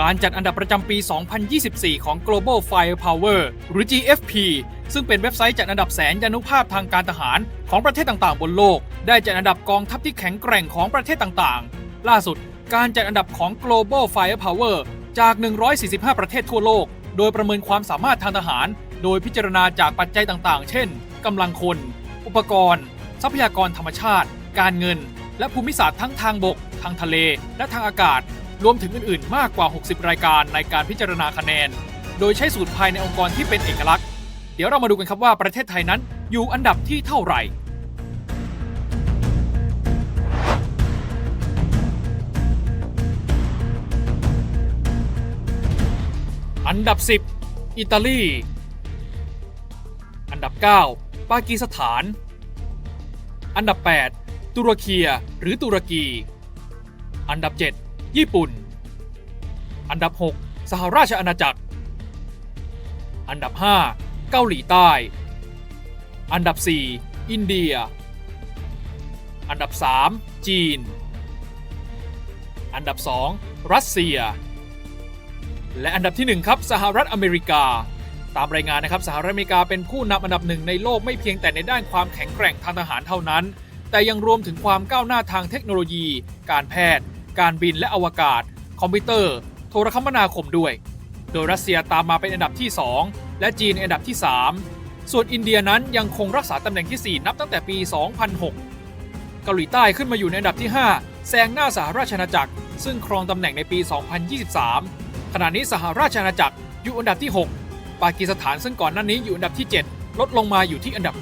การจัดอันดับประจำปี 2024 ของ Global Firepower หรือ GFP ซึ่งเป็นเว็บไซต์จัดอันดับแสนยานุภาพทางการทหารของประเทศต่างๆ บนโลก ได้จัดอันดับกองทัพที่แข็งแกร่งของประเทศต่างๆ ล่าสุด การจัดอันดับของ Global Firepower จาก 145 ประเทศทั่วโลก โดยประเมินความสามารถทางทหาร โดยพิจารณาจากปัจจัยต่างๆ เช่น กำลังคน อุปกรณ์ ทรัพยากรธรรมชาติ การเงิน และภูมิศาสตร์ทั้งทางบก ทางทะเล และทางอากาศ รวมถึงอื่นๆ มากกว่า 60 รายการในการพิจารณาคะแนน โดยใช้สูตรภายในองค์กรที่เป็นเอกลักษณ์ เดี๋ยวเรามาดูกันครับว่าประเทศไทยนั้นอยู่อันดับที่เท่าไหร่ อันดับ 10 อิตาลี อันดับ 9 ปากีสถาน อันดับ 8 ตุรกีหรือตุรกี อันดับ 7 ญี่ปุ่น อันดับ 6 สหราชอาณาจักร อันดับ 5 เกาหลีใต้ อันดับ 4 อินเดีย อันดับ 3 จีน อันดับ 2 รัสเซีย และอันดับที่ 1 ครับ สหรัฐอเมริกาตามรายงานนะครับสหรัฐอเมริกาเป็นผู้นำอันดับหนึ่งในโลกไม่เพียงแต่ในด้านความแข็งแกร่งทางทหารเท่านั้น แต่ยังรวมถึงความก้าวหน้าทางเทคโนโลยี การแพทย์ การบินและอวกาศ คอมพิวเตอร์ โทรคมนาคมด้วย โดยรัสเซียตามมาเป็นอันดับที่ 2 และจีนอันดับที่ 3 ส่วนอินเดียนั้นยังคงรักษาตำแหน่งที่ 4 นับตั้งแต่ปี 2006 เกาหลีใต้ขึ้นมาอยู่ในอันดับที่ 5 แซงหน้าสหราชอาณาจักร ซึ่งครองตำแหน่งในปี 2023 ขณะนี้สหราชอาณาจักรอยู่อันดับที่ 6 ปากีสถานซึ่งก่อนหน้านี้อยู่อันดับที่ 7 ลดลงมาอยู่ที่อันดับ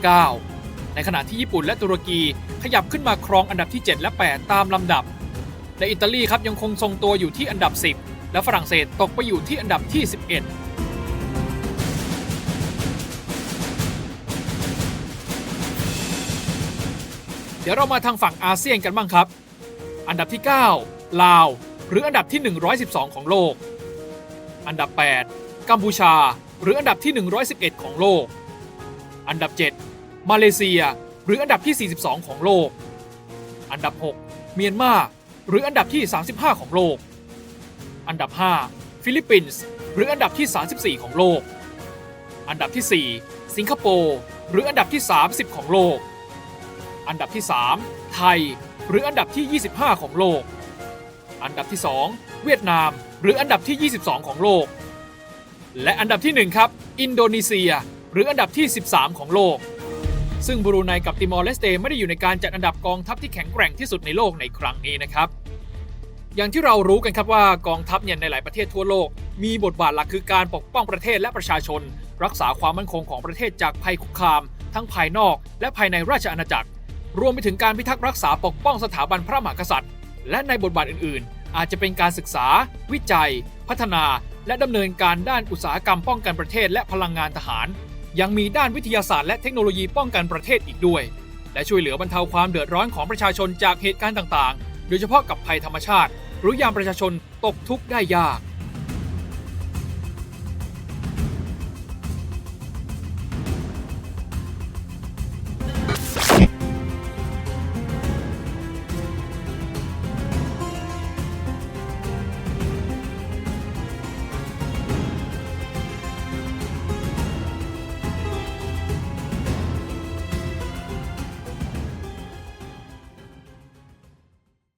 9 ในขณะที่ญี่ปุ่นและตุรกีขยับขึ้นมาครองอันดับที่ 7 และ 8 ตามลำดับ และอิตาลีครับยังคงทรงตัวอยู่ที่อันดับ 10 และฝรั่งเศสตกไปอยู่ที่อันดับที่ 11เดี๋ยวเรามาทางฝั่งอาเซียนกันบ้างครับ อันดับที่ 9 ลาว หรืออันดับที่ 112 ของโลก อันดับ 8 กัมพูชา หรืออันดับที่ 111 ของโลก อันดับ 7 มาเลเซีย หรืออันดับที่ 42 ของโลก อันดับ 6 เมียนมา หรืออันดับที่ 35 ของโลก อันดับ 5 ฟิลิปปินส์ หรืออันดับที่ 34 ของโลก อันดับที่ 4 สิงคโปร์ หรืออันดับที่ 30 ของโลก อันดับที่ 3 ไทย หรืออันดับที่ 25 ของโลก อันดับที่ 2 เวียดนาม หรืออันดับที่ 22 ของโลก และอันดับที่ 1 ครับ อินโดนีเซีย หรืออันดับที่ 13 ของโลก ซึ่งบรูไนกับติมอร์เลสเตไม่ได้อยู่ในการจัดอันดับกองทัพที่แข็งแกร่งที่สุดในโลกในครั้งนี้นะครับ อย่างที่เรารู้กันครับว่ากองทัพเนี่ยในหลายประเทศทั่วโลก มีบทบาทหลักคือการปกป้องประเทศและประชาชน รักษาความมั่นคงของประเทศจากภัยคุกคาม ทั้งภายนอกและภายในราชอาณาจักร รวมไปถึงการพิทักษ์รักษาปกป้องสถาบันพระมหากษัตริย์ และในบทบาทอื่น ๆ อาจจะเป็นการศึกษา วิจัย พัฒนา และดำเนินการด้านอุตสาหกรรมป้องกันประเทศและพลังงานทหาร ยังมีด้านวิทยาศาสตร์และเทคโนโลยีป้องกันประเทศอีกด้วย และช่วยเหลือบรรเทาความเดือดร้อนของประชาชนจากเหตุการณ์ต่างๆ โดยเฉพาะกับภัยธรรมชาติ หรือยามประชาชนตกทุกข์ได้ยาก